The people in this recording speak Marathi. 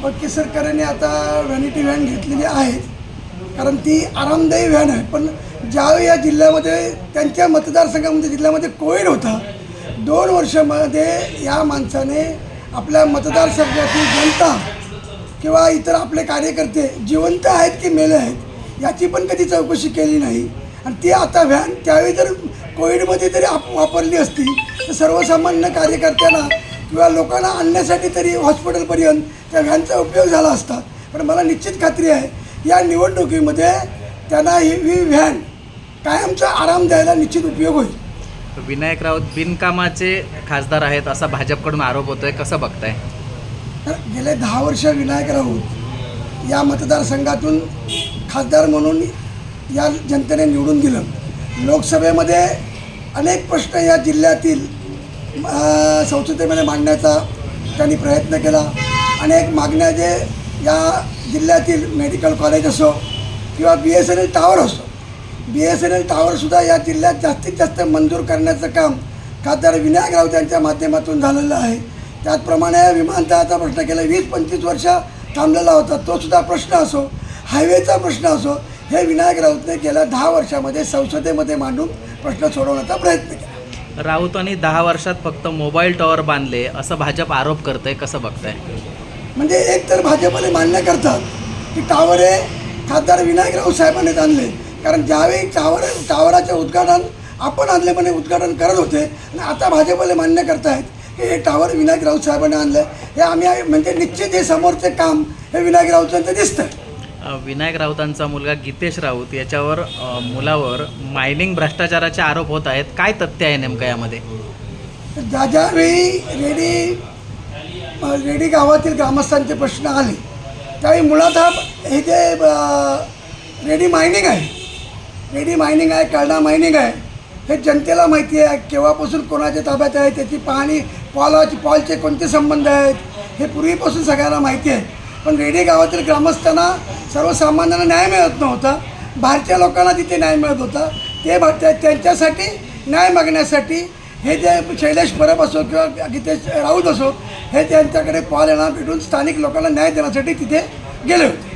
दीपक सरकारने आता व्हॅनिटी व्हॅन घेतलेली आहे. कारण ती आरामदायी व्हॅन आहे. पण ज्यावेळी या जिल्ह्यामध्ये त्यांच्या मतदारसंघामध्ये जिल्ह्यामध्ये कोविड होता दोन वर्षामध्ये या माणसाने आपल्या मतदारसंघातील जनता किंवा इतर आपले कार्यकर्ते जिवंत आहेत की मेले आहेत याची पण कधी चौकशी केली नाही. आणि ती आता व्हॅन त्यावेळी जर कोविडमध्ये जरी आप वापरली असती तर सर्वसामान्य कार्यकर्त्यांना किंवा लोकांना आणण्यासाठी तरी हॉस्पिटलपर्यंत त्या व्हॅनचा उपयोग झाला असता. पण मला निश्चित खात्री आहे या निवडणुकीमध्ये त्यांना ही ही व्हॅन कायमचा आराम द्यायला निश्चित उपयोग होईल. विनायक राऊत बिनकामाचे खासदार आहेत असा भाजपकडून आरोप होतोय. कसं बघताय? तर गेले दहा वर्ष विनायक राऊत या मतदारसंघातून खासदार म्हणून या जनतेने निवडून दिलं. लोकसभेमध्ये अनेक प्रश्न या जिल्ह्यातील संसदेमध्ये मांडण्याचा त्यांनी प्रयत्न केला. अनेक मागण्या जे या जिल्ह्यातील मेडिकल कॉलेज असो किंवा B S N L tower असो बी एस एन एल टावरसुद्धा या जिल्ह्यात जास्तीत जास्त मंजूर करण्याचं काम खासदार विनायक राऊत यांच्या माध्यमातून झालेलं आहे. त्याचप्रमाणे विमानतळाचा प्रश्न केला वीस पंचवीस वर्ष थांबलेला होता तोसुद्धा प्रश्न असो हायवेचा प्रश्न असो हे विनायक राऊतने गेल्या दहा वर्षामध्ये संसदेमध्ये मांडून प्रश्न सोडवण्याचा प्रयत्न केला. राऊतांनी दहा वर्षात फक्त मोबाईल टॉवर बांधले असं भाजप आरोप करतंय कसं बघताय? म्हणजे एक तर भाजपने मान्य करतात की टावर हे खासदार विनायक राऊत साहेबांनीच आणले. कारण ज्यावेळी टावर टावराचे उद्घाटन आपण आणले म्हणजे उद्घाटन करत होते आणि आता भाजपले मान्य करतायत की हे टावर विनायक राऊत साहेबांनी आणलं. हे आम्ही म्हणजे निश्चित हे समोरचे काम हे विनायक राऊतांचं दिसतं विनायक राऊतांचा मुलगा गीतेश राऊत याच्यावर मुलावर मायनिंग भ्रष्टाचाराचे आरोप होत आहेत. काय तथ्य आहे नेमकं यामध्ये? ज्या ज्यावेळी रेडी रेडी गावातील ग्रामस्थांचे प्रश्न आले त्यावेळी मुळात हा हे जे रेडी मायनिंग आहे रेडी मायनिंग आहे कळणा मायनिंग आहे हे जनतेला माहिती आहे केव्हापासून कोणाच्या ताब्यात आहे त्याची पाहणी पॉलाची पॉलचे कोणते संबंध आहेत हे पूर्वीपासून सगळ्यांना माहिती आहे. पण रेडी गावातील ग्रामस्थांना सर्वसामान्यांना न्याय मिळत नव्हता. भारतीय लोकांना तिथे न्याय मिळत होता. ते त्या- त्यांच्यासाठी न्याय मागण्यासाठी हे जे शैलेश परब असो किंवा गीतेश राऊत असो हे त्यांच्याकडे पाल येणार भेटून स्थानिक लोकांना न्याय देण्यासाठी तिथे गेले होते.